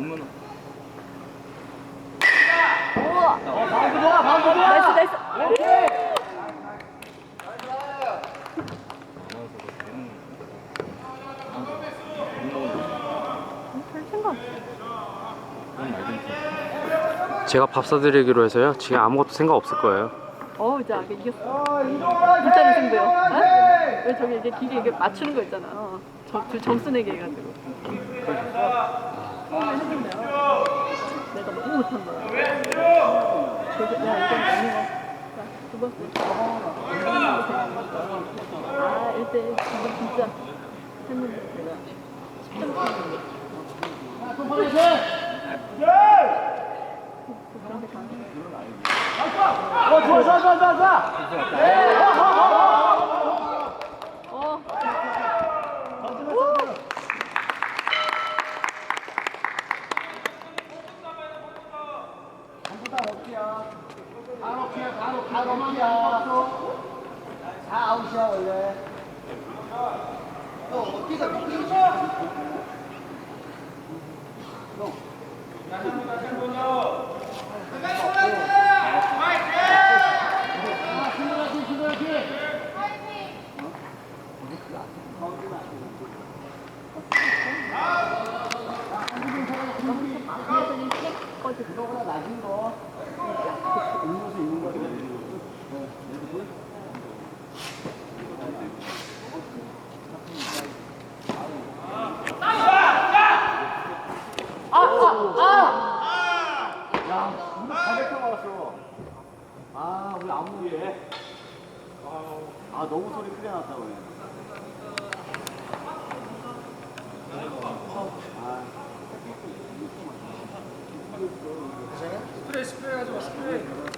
보면 우와. 어, 바운드 좋아, 바운드 좋아. 나이스, 나이스. 오케이. 별 생각. 제가 밥 사드리기로 해서요. 지금 아무것도 생각 없을 거예요. 어, 이제 아까 이겼어. 진짜로 승부요. 어? 네. 왜 저기 이제 길이 이게 맞추는 거 있잖아. 어. 저, 둘 점수 내기 해가지고. 어, 해준대요. 내가 너무 못한다. 그래서 야, 이건 아닌 거. 자, 두 번째. 아, 1대1. 이거 진짜 했는데 제가 10점 줬는데. 그런 데 가는 어, 좋아, 좋아, 좋아, 좋아, 좋아. 어깨야. 다 어깨야, 다 어깨야. 다 어깨야. 다 아웃이야, 원래. 너 어깨가 미끄러지. 힘들어지, 힘들어지. 꺼지. 이거보다 낮은 거. 음료수 있는 거. 아, 아, 아! 야, 우리 가격표 받았어. 아, 우리 안무에. 아, 너무 소리 크게 났다, 그잖아 스프레이 스프레이 가지고 스프레이.